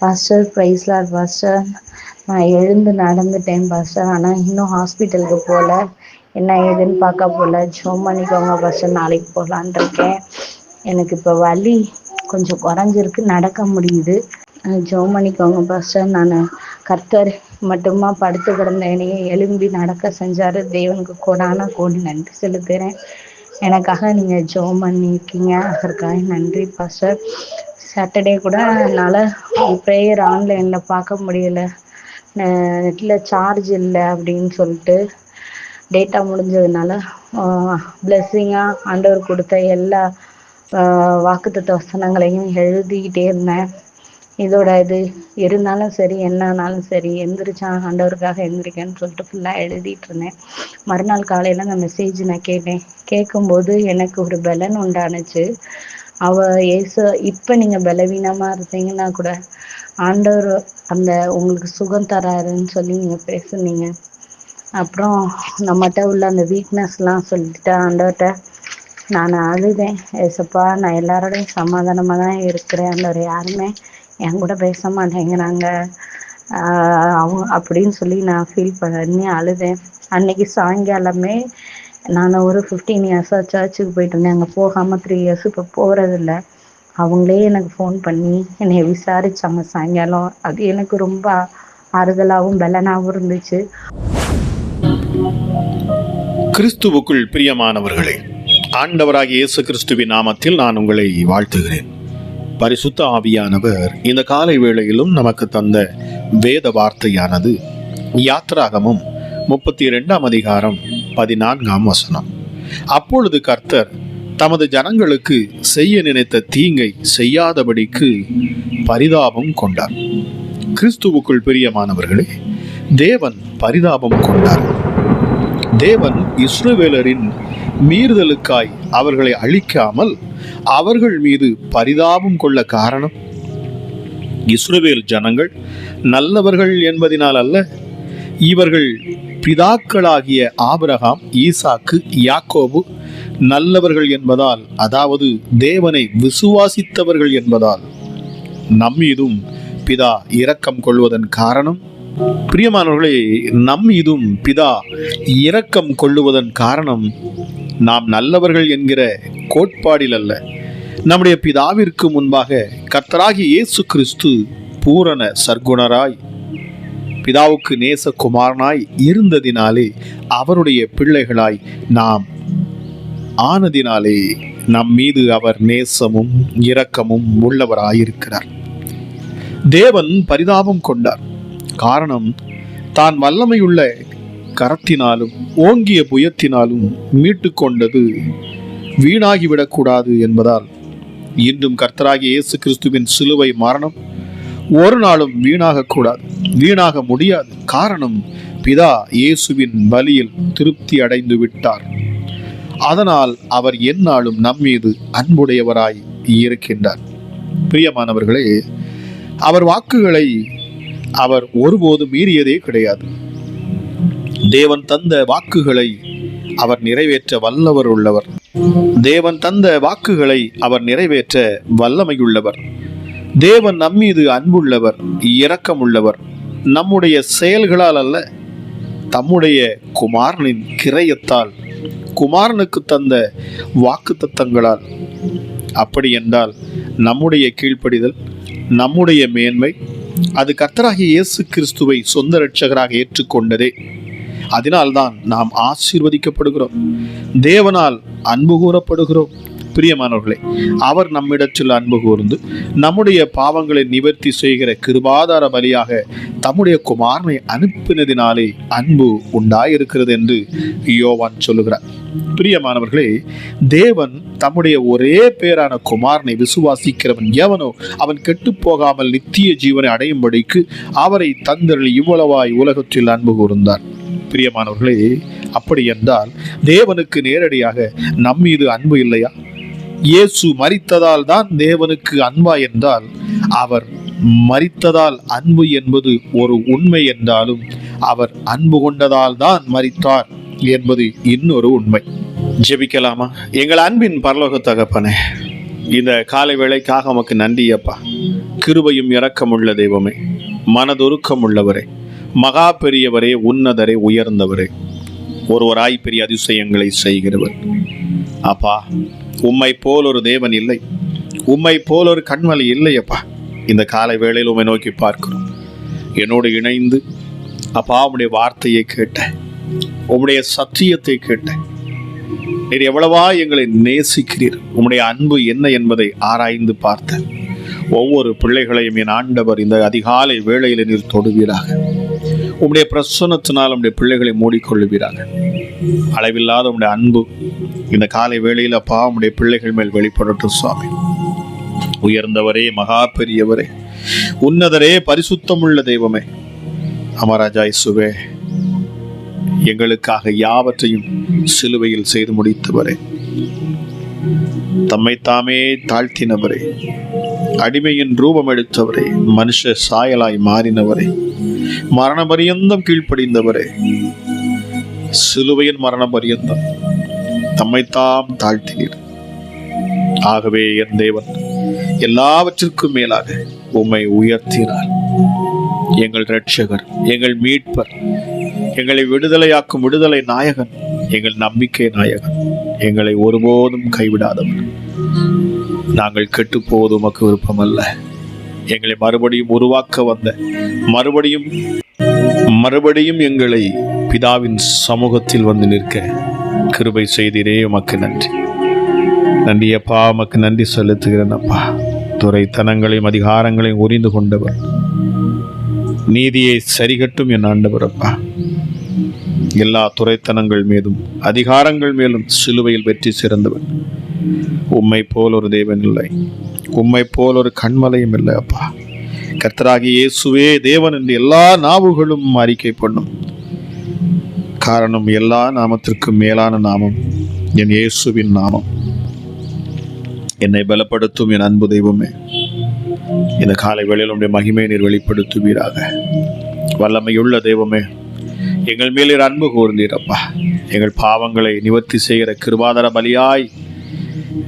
Pastor ப்ரைஸ்லாட் pastor நான் எழுந்து நடந்துட்டேன் pastor ஆனால் இன்னும் ஹாஸ்பிட்டலுக்கு போகல. என்ன ஏதுன்னு பார்க்க போகல. ஜோம் பண்ணிக்கோங்க பாஸ்டர் நாளைக்கு போகலான் இருக்கேன். எனக்கு இப்போ வலி கொஞ்சம் குறைஞ்சிருக்கு. நடக்க முடியுது. ஜோம் பண்ணிக்கோங்க பாஸ்டர் நான் கர்த்தர் மட்டுமா படுத்து கிடந்த என்னையே எழும்பி நடக்க செஞ்சார். தேவனுக்கு கோடான கோடி. நன்றி செலுத்துகிறேன் எனக்காக நீங்கள் ஜோம் பண்ணியிருக்கீங்க அதற்காக நன்றி பாஸ்டர் சாட்டர்டே கூட என்னால் ப்ரேயர் ஆன்லைனில் பார்க்க முடியல. நெட்டில் சார்ஜ் இல்லை அப்படின்னு சொல்லிட்டு டேட்டா முடிஞ்சதுனால பிளெஸ்ஸிங்காக ஆண்டவர் கொடுத்த எல்லா வாக்குத்தத்த வசனங்களையும் எழுதிக்கிட்டே இருந்தேன். இதோட இது இருந்தாலும் சரி என்னன்னாலும் சரி எந்திரிச்சா ஆண்டவருக்காக எந்திரிக்கேன்னு சொல்லிட்டு ஃபுல்லாக எழுதிட்டு இருந்தேன். மறுநாள் காலையில் அந்த மெசேஜ் நான் கேட்டேன். கேட்கும்போது எனக்கு ஒரு பலன் உண்டானுச்சு. அவ ஏசு இப்போ நீங்கள் பலவீனமாக இருந்தீங்கன்னா கூட ஆண்டவர் அந்த உங்களுக்கு சுகம் தராருன்னு சொல்லி நீங்கள் பேசுனீங்க. அப்புறம் நம்மகிட்ட உள்ள அந்த வீக்னஸ்லாம் சொல்லிட்டு ஆண்டவர்கிட்ட நான் அழுதேன். ஏசப்பா நான் எல்லாரோடையும் சமாதானமாக தான் இருக்கிறேன். ஆண்டவர் யாருமே என் கூட பேச மாட்டேங்கிறாங்க. அவங்க அப்படின்னு சொல்லி நான் ஃபீல் பண்ணி அழுதேன். அன்னைக்கு சாயங்காலமே நான் ஒரு ஃபிஃப்டீன் இயர்ஸாக சர்ச்சுக்கு போயிட்டு இருந்தேன். அங்கே போகாமல் த்ரீ இயர்ஸ் இப்போ போகிறதில்ல அவங்களே எனக்கு ஃபோன் பண்ணி என்னை விசாரித்தாங்க சாயங்காலம் அது எனக்கு ரொம்ப ஆறுதலாகவும் பலனாகவும் இருந்துச்சு. கிறிஸ்துவுக்குள் பிரியமானவர்களே ஆண்டவராகிய இயேசு கிறிஸ்துவின் நாமத்தில் நான் உங்களை வாழ்த்துகிறேன். பரிசுத்த ஆவியானவர் இந்த காலை வேளையிலும் நமக்கு தந்த வேத வார்த்தையானது யாத்ராகமும் முப்பத்தி இரண்டாம் அதிகாரம் பதினான்காம் வசனம். அப்பொழுது கர்த்தர் தமது ஜனங்களுக்கு செய்ய நினைத்த தீங்கை செய்யாதபடிக்கு பரிதாபம் கொண்டார். கிறிஸ்துவுக்குள் பிரியமானவர்களே தேவன் பரிதாபம் கொண்டார். தேவன் இஸ்ரவேலரின் மீறுதலுக்காய் அவர்களை அழிக்காமல் அவர்கள் மீது பரிதாபம் கொள்ள காரணம்? இஸ்ரவேல் ஜனங்கள் நல்லவர்கள் என்பதினால் அல்ல இவர்கள் பிதாக்களாகிய ஆபிரகாம் ஈசாக்கு யாக்கோபு நல்லவர்கள் என்பதால் அதாவது தேவனை விசுவாசித்தவர்கள் என்பதால் நம்மீதும் பிதா இரக்கம் கொள்வதன் காரணம். பிரியமானவர்களே நம்மீதும் பிதா இரக்கம் கொள்ளுவதன் காரணம் நாம் நல்லவர்கள் என்கிற கோட்பாடில் அல்ல நம்முடைய பிதாவிற்கு முன்பாக கர்த்தராகி இயேசு கிறிஸ்து பூரண சர்க்குணராய் பிதாவுக்கு நேசகுமாரனாய் இருந்ததினாலே அவருடைய பிள்ளைகளாய் நாம் ஆனதினாலே நம் மீது அவர் நேசமும் இரக்கமும் உள்ளவராயிருக்கிறார். தேவன் பரிதாபம் கொண்டார். காரணம் தான் வல்லமையுள்ள கரத்தினாலும் ஓங்கிய புயத்தினாலும் மீட்டு கொண்டது வீணாகிவிடக்கூடாது என்பதால் இன்றும் கர்த்தராகிய இயேசு கிறிஸ்துவின் சிலுவை மரணம் ஒரு நாளும் வீணாகக்கூடாது வீணாக முடியாது. காரணம் பிதா இயேசுவின் பலியில் திருப்தி அடைந்து விட்டார். அதனால் அவர் எந்நாளும் நம்மீது அன்புடையவராய் இருக்கின்றார். பிரியமானவர்களே அவர் வாக்குகளை அவர் ஒருபோது மீறியதே கிடையாது. தேவன் தந்த வாக்குகளை அவர் நிறைவேற்ற வல்லவர் உள்ளவர் தேவன் தந்த வாக்குகளை அவர் நிறைவேற்ற வல்லமையுள்ளவர். தேவன் நம்மீது அன்புள்ளவர் இரக்கமுள்ளவர். நம்முடைய செயல்களால் அல்ல தம்முடைய குமாரனின் கிரயத்தால் குமாரனுக்கு தந்த வாக்கு தத்தங்களால் அப்படி என்றால் நம்முடைய கீழ்ப்படிதல் நம்முடைய மேன்மை அது கர்த்தராகிய இயேசு கிறிஸ்துவை சொந்த இரட்சகராக ஏற்றுக்கொண்டதே. அதனால்தான் நாம் ஆசீர்வதிக்கப்படுகிறோம். தேவனால் அன்பு கூறப்படுகிறோம். பிரியமானவர்களே அவர் நம்மிடத்தில் அன்பு கூர்ந்து நம்முடைய பாவங்களை நிவர்த்தி செய்கிற கிருபாதார பலியாக தம்முடைய குமாரனை அனுப்பினதினாலே அன்பு உண்டாயிருக்கிறது என்று யோவான் சொல்லுகிறார். பிரியமானவர்களே தேவன் தம்முடைய ஒரே பேரான குமாரனை விசுவாசிக்கிறவன் எவனோ அவன் கெட்டு போகாமல் நித்திய ஜீவனை அடையும்படிக்கு அவரை தந்தரில் இவ்வளவாய் உலகத்தில் அன்பு கூர்ந்தார். பிரியமானவர்களே அப்படி என்றால் தேவனுக்கு நேரடியாக நம்மீது அன்பு இல்லையா? இயேசு மறித்ததால் தான் தேவனுக்கு அன்பா என்றால் அவர் மறித்ததால் அன்பு என்பது ஒரு உண்மை என்றாலும் அவர் அன்பு கொண்டதால் தான் மறித்தார் என்பது இன்னொரு உண்மை. ஜெபிக்கலாமா? எங்கள் அன்பின் பரலோக தகப்பனே இந்த காலை வேளைக்காக உமக்கு நன்றி அப்பா. கிருபையும் இரக்கமுள்ள தெய்வமே மனதொருக்கம் உள்ளவரே மகா பெரியவரே உன்னதரே உயர்ந்தவரே. ஒருவராய் பெரிய அதிசயங்களை செய்கிறவர். அப்பா உம்மை போல் ஒரு தேவன் இல்லை. உம்மை போல் ஒரு கண்மலை இல்லை அப்பா. இந்த காலை வேளையில் உம்மை நோக்கி பார்க்கிறோம். என்னோடு இணைந்து அப்பா உடைய வார்த்தையை கேட்டேன். உம்முடைய சத்தியத்தை கேட்டேன். நீர் எவ்வளவா எங்களை நேசிக்கிறீர். உம்முடைய அன்பு என்ன என்பதை ஆராய்ந்து பார்த்தேன். ஒவ்வொரு பிள்ளைகளையும் என் ஆண்டவர் இந்த அதிகாலை வேளையில் நீர் தொடுவீராக. உம்முடைய பிரசன்னத்தினால் உடைய பிள்ளைகளை மூடிக்கொள்ளுவீராக. அளவில்லாத உடைய அன்பு இந்த காலை வேளையில் அப்பா உடைய பிள்ளைகள் மேல் வெளிப்படட்டும் சுவாமி. உயர்ந்தவரே மகா பெரியவரே உன்னதரே பரிசுத்தமுள்ள தெய்வமே. அமராஜா இசுவே எங்களுக்காக யாவற்றையும் சிலுவையில் செய்து முடித்தவரே. தம்மை தாமே தாழ்த்தினவரே அடிமையின் ரூபம் எடுத்தவரே மனுஷ சாயலாய் மாறினவரே மரண பரியந்தம் கீழ்ப்படிந்தவரே. சிலுவையின் மரண பரியந்தம் தம்மைத்தாம் தாழ்த்தினீர். ஆகவே என் தேவன் எல்லாவற்றிற்கும் மேலாக உம்மை உயர்த்தினார். எங்கள் இரட்சகர் எங்கள் மீட்பர் எங்களை விடுதலையாக்கும் விடுதலை நாயகன் எங்கள் நம்பிக்கை நாயகன். எங்களை ஒருபோதும் கைவிடாதவர் நாங்கள் கெட்டு போவது உமக்கு விருப்பமல்ல. எங்களை மறுபடியும் உருவாக்க வந்த மறுபடியும் மறுபடியும் எங்களை பிதாவின் சமூகத்தில் வந்து நிற்க கிருபை செய்தீரே உமக்கு நன்றி. நன்றி அப்பா உமக்கு நன்றி செலுத்துகிறேன் அப்பா. துறைத்தனங்களையும் அதிகாரங்களையும் உரிந்து கொண்டவர். நீதியை சரிகட்டும் என் ஆண்டவர் அப்பா. எல்லா துறைத்தனங்கள் மீதும் அதிகாரங்கள் மேலும் சிலுவையில் வெற்றி சிறந்தவன். உம்மை போல் ஒரு தேவன் இல்லை. உம்மை போல் ஒரு கண்மலையும் இல்லை அப்பா. கர்த்தராகி இயேசுவே தேவன் என்று எல்லா நாவுகளும் அறிக்கை பண்ணும். காரணம் எல்லா நாமத்திற்கும் மேலான நாமம் என் இயேசுவின் நாமம். என்னை பலப்படுத்தும் என் அன்பு தெய்வமே. இந்த காலை வேளையில் உடைய மகிமையை நீர் வெளிப்படுத்துவீராக. வல்லமையுள்ள தெய்வமே எங்கள் மேல் அன்பு கூர்ந்தீரப்பா எங்கள் பாவங்களை நிவர்த்தி செய்கிற கிருபாதர பலியாய்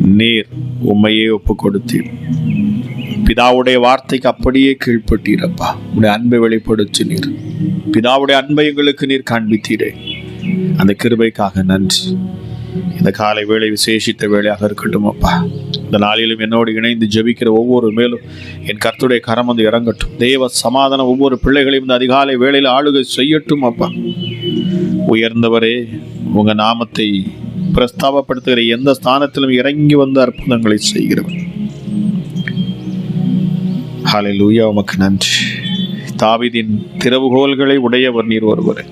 நீர் உம்மையே ஒப்பு கொடுத்தீர் பிதாவுடைய வார்த்தைக்கு அப்படியே கீழ்ப்பட்டீரப்பா உடைய அன்பை வெளிப்படுத்தினீர். பிதாவுடைய அன்பை எங்களுக்கு நீர் காண்பித்தீரே. அந்த கிருபைக்காக நன்றி. இந்த காலை வேளை விசேஷித்த வேலையாக இருக்கட்டும் அப்பா. இந்த நாளிலும் என்னோடு இணைந்து ஜெபிக்கிற ஒவ்வொரு மேலும் என் கர்த்துடைய கரம் வந்து இறங்கட்டும். தேவ சமாதானம் ஒவ்வொரு பிள்ளைகளையும் இந்த அதிகாலை வேளையில் ஆளுகை செய்யட்டும் அப்பா. உயர்ந்தவரே உங்க நாமத்தை பிரஸ்தாபப்படுத்துகிற எந்த ஸ்தானத்திலும் இறங்கி வந்து அற்புதங்களை செய்கிறவர். ஹalleluya உமக்கு நன்றி. தாவிதின் திறவுகோல்களை உடையவர் நீர் ஒருவரே.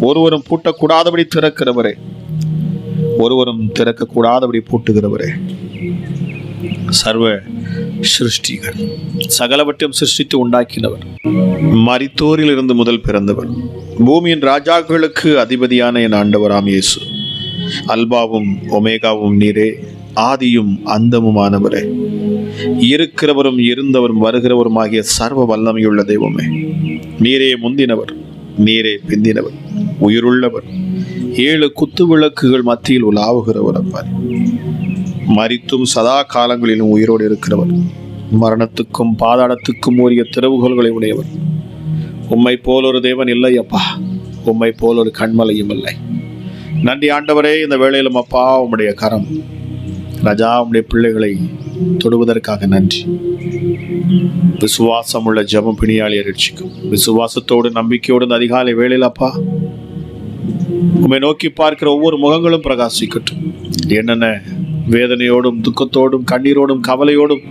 ஒருவரும் பூட்டக்கூடாதபடி திறக்கிறவரே. ஒருவரும் திறக்கக்கூடாதபடி பூட்டுகிறவரே. சர்வ சிருஷ்டிகள். சகலவற்றையும் சிருஷ்டித்து உண்டாக்கினவர். மரித்தோரில் இருந்து முதல் பிறந்தவர். பூமியின் ராஜாக்களுக்கு அதிபதியான என் ஆண்டவராம் இயேசு. அல்பாவும் ஒமேகாவும் நீரே ஆதியும் அந்தமுமானவரே. இருக்கிறவரும் இருந்தவரும் வருகிறவரும் ஆகிய சர்வ வல்லமையுள்ள தெய்வமே. நீரே முந்தினவர். நீரே பிந்தினவர் உயிருள்ளவர். ஏழு குத்து விளக்குகள் மத்தியில் உலாவுகிறவர் அப்பார். மரித்தும் சதா காலங்களிலும் உயிரோடு இருக்கிறவர். மரணத்துக்கும் பாதாளத்துக்கும் உரிய திறவுகோள்களை உடையவர். உம்மை போல் ஒரு தேவன் இல்லை அப்பா. உம்மை போல் ஒரு கண்மலையும் இல்லை. நன்றி ஆண்டவரே இந்த வேளையிலும் அப்பா உம்முடைய கரம் ரஜா உடைய பிள்ளைகளை தொடுவதற்காக நன்றி. விசுவாசம் உள்ள ஜபம் பிணியாளி ரட்சிக்கும். விசுவாசத்தோடு நம்பிக்கையோடு இந்த அதிகாலை வேலையில் அப்பா உம்மை நோக்கி பார்க்கிற ஒவ்வொரு முகங்களும் பிரகாசிக்கட்டும். என்னென்ன வேதனையோடும் துக்கத்தோடும் கண்ணீரோடும் கவலையோடும்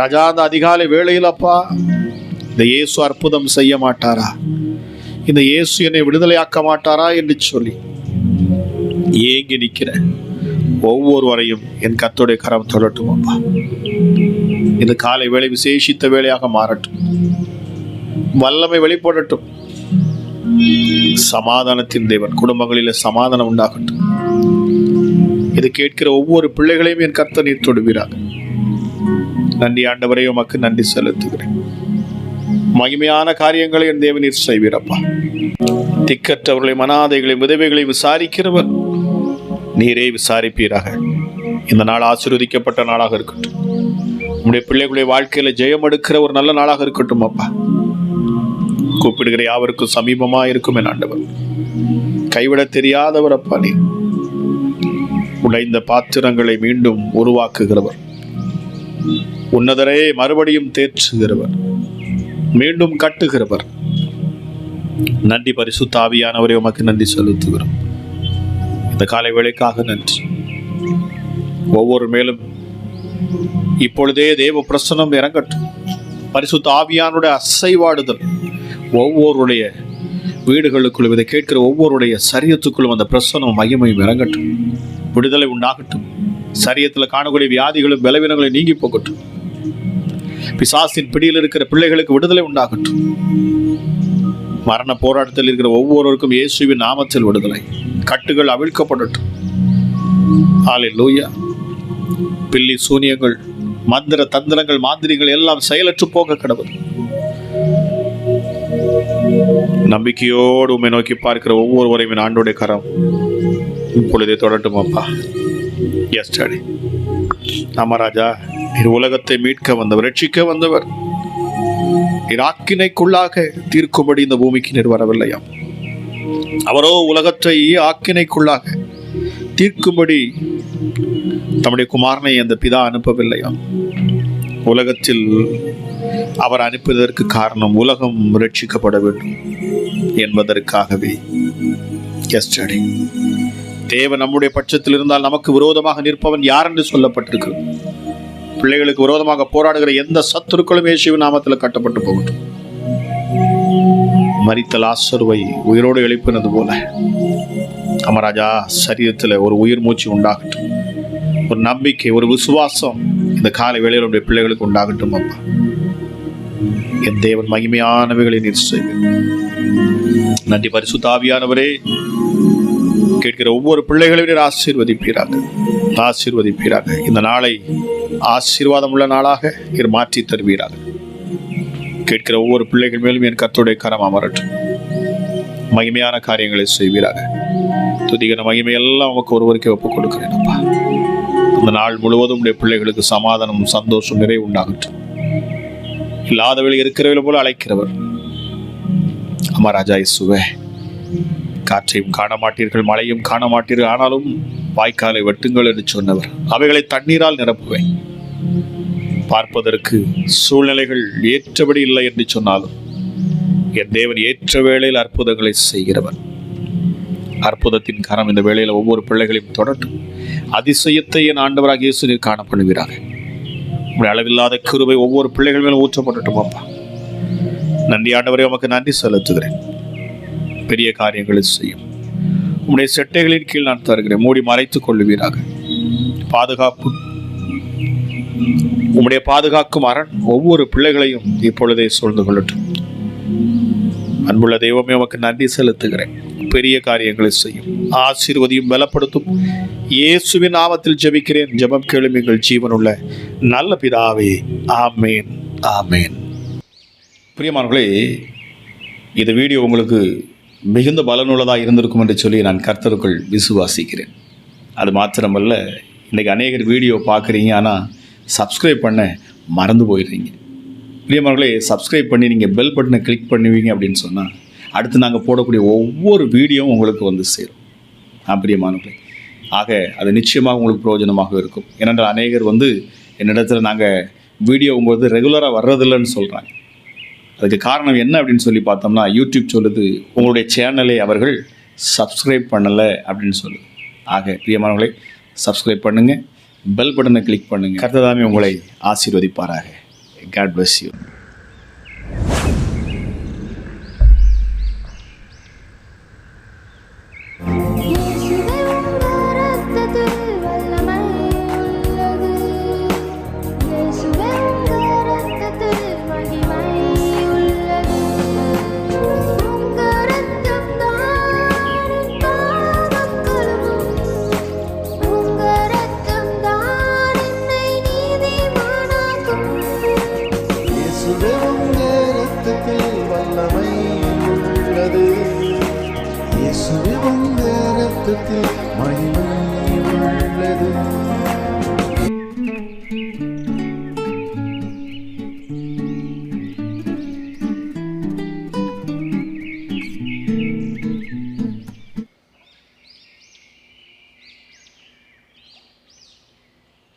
ரஜா அந்த அதிகாலை வேளையில் அப்பா இந்த இயேசு அற்புதம் செய்ய மாட்டாரா? இந்த இயேசு என்னை விடுதலையாக்க மாட்டாரா என்று சொல்லி ஏங்கி நிற்கிறேன். ஒவ்வொருவரையும் என் கத்தோடைய கரம் தொடட்டும் அப்பா. இந்த காலை வேளை விசேஷித்த வேலையாக மாறட்டும். வல்லமை வெளிப்படட்டும். சமாதானத்தின் தேவன் குடும்பங்களில் சமாதானம் உண்டாகட்டும். இது கேட்கிற ஒவ்வொரு பிள்ளைகளையும் என் கர்த்தர் நீர் தொடுவீராக. நன்றி ஆண்டவரையும் உமக்கு நன்றி செலுத்துகிறேன். மகிமையான காரியங்களை என் தேவன் நீர் செய்வீரப்பா திக்கற்றவர்களை மனாதைகளை விதவைகளையும் விசாரிக்கிறவர் நீரே விசாரிப்பீராக. இந்த நாள் ஆசீர்வதிக்கப்பட்ட நாளாக இருக்கட்டும். உம்முடைய பிள்ளைகளுடைய வாழ்க்கையில ஜெயம் எடுக்கிற ஒரு நல்ல நாளாக இருக்கட்டும் அப்பா. கூப்பிடுகிற யாவருக்கும் சமீபமா இருக்கும் என் ஆண்டவர். கைவிட தெரியாதவர் அப்பா நீ உடைந்த பாத்திரங்களை மீண்டும் உருவாக்குகிறவர். உன்னதரே மறுபடியும் தேற்றுகிறவர். மீண்டும் கட்டுகிறவர். நன்றி பரிசு ஆவியானவரே உமக்கு நன்றி செலுத்துகிறோம். இந்த காலை வேலைக்காக நன்றி. ஒவ்வொரு மேலும் இப்பொழுதே தேவ பிரசனம் இறங்கட்டும். பரிசுத்த ஆவியானுடைய அசைவாடுதல் ஒவ்வொருடைய வீடுகளுக்குள்ளும் இதை கேட்கிற ஒவ்வொருடைய சரியத்துக்குள்ளும் அந்த பிரசனம் மகிமையும் இறங்கட்டும். விடுதலை உண்டாகட்டும். சரியத்தில் காணக்கூடிய வியாதிகளும் பலவீனங்களும் நீங்கி போகட்டும். பிசாசின் பிடியில் இருக்கிற பிள்ளைகளுக்கு விடுதலை உண்டாகட்டும். மரண போராட்டத்தில் இருக்கிற ஒவ்வொருவருக்கும் இயேசுவின் நாமத்தில் விடுதலை. கட்டுகள் அவிழ்க்கப்படட்டும். ஆலை லூயா பில்லி சூனியங்கள் மந்திர தந்திரங்கள் மாந்திரிகள் எல்லாம் செயலற்று போக கடவுள். நம்பிக்கையோடு உண்மை நோக்கி பார்க்கிற ஒவ்வொருவரையும் என் ஆண்டோடைய கரம் இப்பொழுதே தொடட்டும் அப்பா. எஸ் டாடி ஆமா ராஜா நீர் உலகத்தை மீட்க வந்தவர் ரட்சிக்க வந்தவர். ஆக்கினைக்குள்ளாக தீர்க்கும்படி இந்த பூமிக்கு நீர் வரவில்லையாம் அவரோ உலகத்தை ஆக்கினைக்குள்ளாக தீர்க்கும்படி தம்முடைய குமாரனை அந்த பிதா அனுப்பவில்லையாம் உலகத்தில் அவர் அனுப்பியதற்கு காரணம் உலகம் ரட்சிக்கப்பட வேண்டும் என்பதற்காகவே. எஸ்டடி தேவன் நம்முடைய பட்சத்தில் இருந்தால் நமக்கு விரோதமாக நிற்பவன் யார் என்று சொல்லப்பட்டிருக்கிறது. பிள்ளைகளுக்கு விரோதமாக போராடுகிற எந்த சத்துருக்களும் இயேசுவின் நாமத்தில் கட்டப்பட்டு போகட்டும். மறித்தல் லாசருவை உயிரோடு எழுப்பினது போல அமராஜா சரீரத்தில் ஒரு உயிர் மூச்சு உண்டாகட்டும். ஒரு நம்பிக்கை ஒரு விசுவாசம் இந்த காலை வேளையில் உடைய பிள்ளைகளுக்கு உண்டாகட்டும் அப்பா. என் தேவன் மகிமையானவைகளை நீர் செய்வேன். நன்றி பரிசுத்தாவியானவரே கேட்கிற ஒவ்வொரு பிள்ளைகளையும் நீர் ஆசீர்வதிப்பீராக. ஆசீர்வதிப்பீராக. இந்த நாளை ஆசீர்வாதம் உள்ள நாளாக நீர் மாற்றி தருவீராக. கேட்கிற ஒவ்வொரு பிள்ளைகள் மேலும் என் கத்துடைய கரம் அமரட்டும். மகிமையான காரியங்களை செய்வீராக. துதிகர மகிமையெல்லாம் உமக்கு ஒருவருக்கே ஒப்புக் கொடுக்கிறேன் அப்பா. இந்த நாள் முழுவதும் உடைய பிள்ளைகளுக்கு சமாதானம் சந்தோஷம் நிறைவு உண்டாகட்டும். இல்லாதவர்கள் இருக்கிறவர்கள் போல அழைக்கிறவர். அமராஜா இசுவே காற்றையும் காண மாட்டீர்கள் மழையும் காண மாட்டீர்கள் ஆனாலும் வாய்க்காலை வெட்டுங்கள் என்று சொன்னவர். அவைகளை தண்ணீரால் நிரப்புவேன். பார்ப்பதற்கு சூழ்நிலைகள் ஏற்றபடி இல்லை என்று சொன்னாலும் என் தேவன் ஏற்ற வேளையில் அற்புதங்களை செய்கிறவர். அற்புதத்தின் கரம் இந்த வேளையில் ஒவ்வொரு பிள்ளைகளையும் தொடட்டும். அதிசயத்தை என் ஆண்டவராக இயேசு நீர் காணப்படுவீராக. உங்களுடைய அளவில்லாத கிருவை ஒவ்வொரு பிள்ளைகள் மேலும் ஊற்றப்படட்டும் அப்பா. நன்றி ஆண்டவரே உமக்கு நன்றி செலுத்துகிறேன். பெரிய காரியங்களை செய்யும். உம்முடைய செட்டைகளின் கீழ் நான் தருகிறேன். மூடி மறைத்துக் கொள்ளுவீராக. பாதுகாப்பு. உம்முடைய பாதுகாக்கும் அரண் ஒவ்வொரு பிள்ளைகளையும் இப்பொழுதே சூழ்ந்து கொள்ளட்டும். அன்புள்ள தெய்வமே உமக்கு நன்றி செலுத்துகிறேன். பெரிய காரியங்களை செய்யும். ஆசீர்வதியும் பலப்படுத்தும். இயேசுவின் நாமத்தில் ஜெபிக்கிறேன். ஜெபம் கேளும் எங்கள் ஜீவனுள்ள நல்ல பிதாவே. ஆமேன். ஆமேன். பிரியமானவர்களே இந்த வீடியோ உங்களுக்கு மிகுந்த பலனுள்ளதாக இருந்திருக்கும் என்று சொல்லி நான் கர்த்தருக்குள் விசுவாசிக்கிறேன். அது மாத்திரமல்ல இன்றைக்கி அநேகர் வீடியோ பார்க்குறீங்க ஆனால் சப்ஸ்கிரைப் பண்ண மறந்து போயிடுறீங்க. பிரியமானவர்களே சப்ஸ்கிரைப் பண்ணி நீங்கள் பெல் பட்டனை கிளிக் பண்ணுவீங்க அப்படின்னு சொன்னால் அடுத்து நாங்கள் போடக்கூடிய ஒவ்வொரு வீடியோவும் உங்களுக்கு வந்து சேரும். ஆ பிரியமானவர்களே. ஆக அது நிச்சயமாக உங்களுக்கு பிரயோஜனமாக இருக்கும். ஏனென்றால் அநேகர் வந்து என்னிடத்தில் நாங்கள் வீடியோ உங்களது ரெகுலராக வர்றதில்லைன்னு சொல்கிறாங்க அதுக்கு காரணம் என்ன அப்படின்னு சொல்லி பார்த்தோம்னா யூடியூப் சொல்லுது உங்களுடைய சேனலை அவர்கள் சப்ஸ்கிரைப் பண்ணலை அப்படின்னு சொல்லுது ஆக பிரியமானவர்களை சப்ஸ்கிரைப் பண்ணுங்கள் பெல் பட்டனை கிளிக் பண்ணுங்கள் கர்த்ததாமே உங்களை ஆசீர்வதிப்பாராக. காட் பிளஸ் யூ உள்ளது இயேசுவே உங்கள் இரத்தத்தில் மகிமை